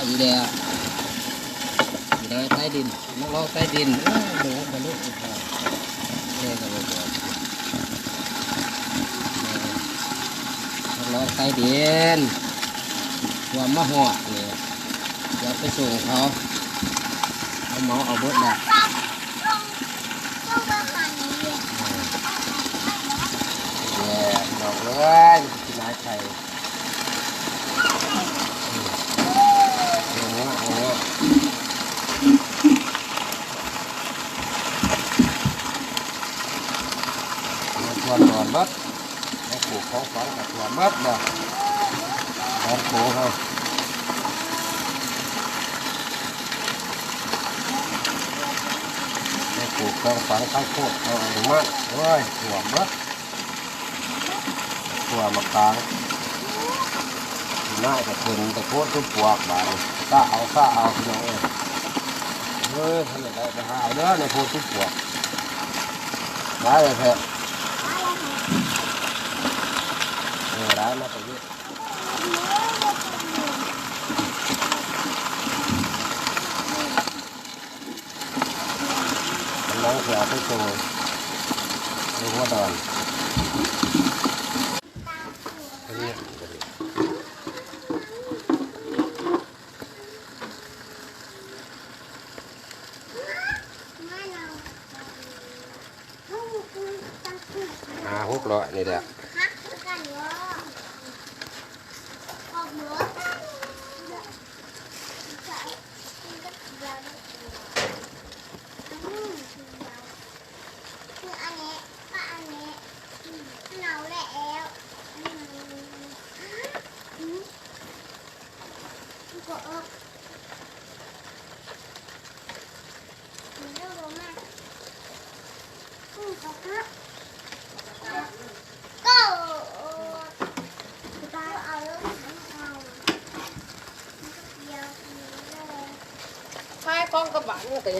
มาอีแล้วอยู่ในใต้ดินนักร้องใต้ดินเอ้ยหนูมาลุกอีกแล้วเล่นกันเลยเดี๋ยวนักร้องใต้ดินความมาหอดเนี่ยอย่าไปส่งเขาเอาเมาเอาเบิดแหละแย่ดอกเลยกินหลายไข่เอาเงี้ยเอาเงี้ย วนก่อนเบิดให้ปลูกของฝังกับทวนเบิดบ่ของปลูกเขาให้ปลูกของฝังข้าวโพดเอาอนุมัติเฮ้ยทวนเบิดตัวมะกางน่าจะถึงแต่โคตรทุกปวกบานี้ซาเอาซาเอาพี่น้องเอ้ยเฮ้ยทำไมได้ไปหาเอาเด้อในโคตรทุกปวกได้เลยแท้เออได้มาตรงนี้กำลังเสียไปโชว์ในหัวดอนอันนี้หาหกร้อยนี่แหละ ใช่กล้องกระบะนี่ก็อย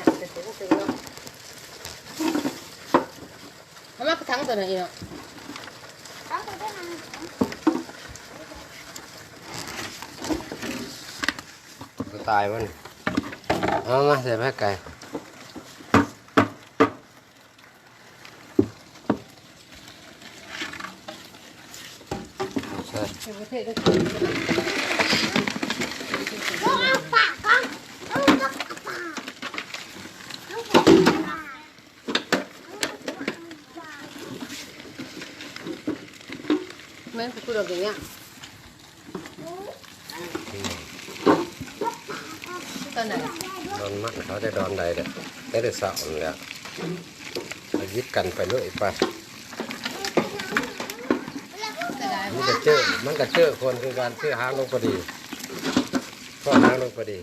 ากจะถึงถึงเนาะทำไมกระทั้งตัวไหนเนาะ ตายมันเอามาใส่แม่ไก่ใส่ในประเทศก็แม่งพูดอะไรอย่างเงี้ย ตอนไหนดอนมันเขาจะดอนใดเด้อได้แต่เสาเนี่ยแหละเอายึดกันไปเลยไปแต่ได้มันก็เจอมันก็เจอคนคือการเจอหางลงพอดีก็หางลงพอดี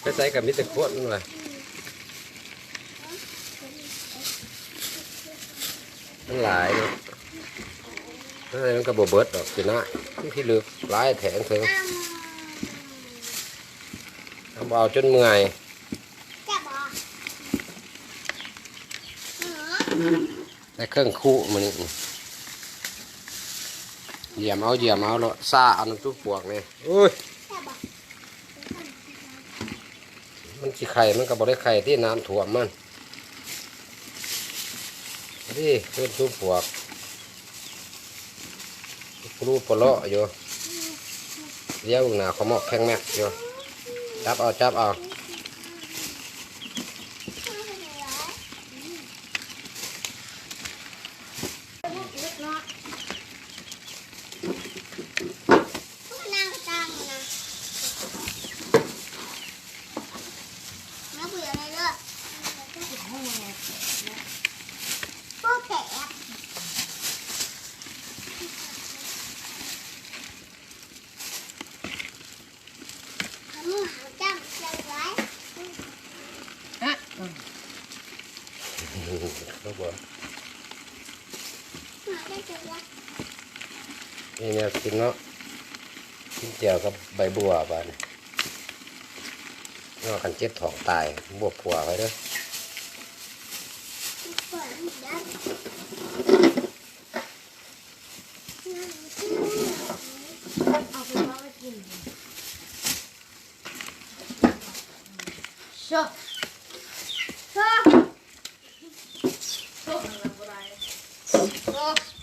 ไปใส่กับมิตรโคตรนั่นแหละมันหลายเนาะนั่นเลยมันก็บเบิดดอกสินะที่ลึกหลายแถงถึงทำ เอาจนเมื่อยได้เครื่องคู่มันนี่เหยี่ยมเอาเหยี่ยมเอาแล้วซาเอาน้ำทุกปวกนี่โอ้ยมันสิไข่มันก็บ่ได้ไข่ที่น้ำท่วมมันนี่เพื่อนทุกปวกปลูกปลาะอยู่เลี้ยวหนาเขาหมอกแข็งแม็กอยู่ จับเอาจับเอา เขาบอกนี่เนี่ยกินเนาะกินเจียวกับใบบัวบ้านนอกกันเจ็บทองตายบวบผัวไว้ด้วยชอบชอบ ชอ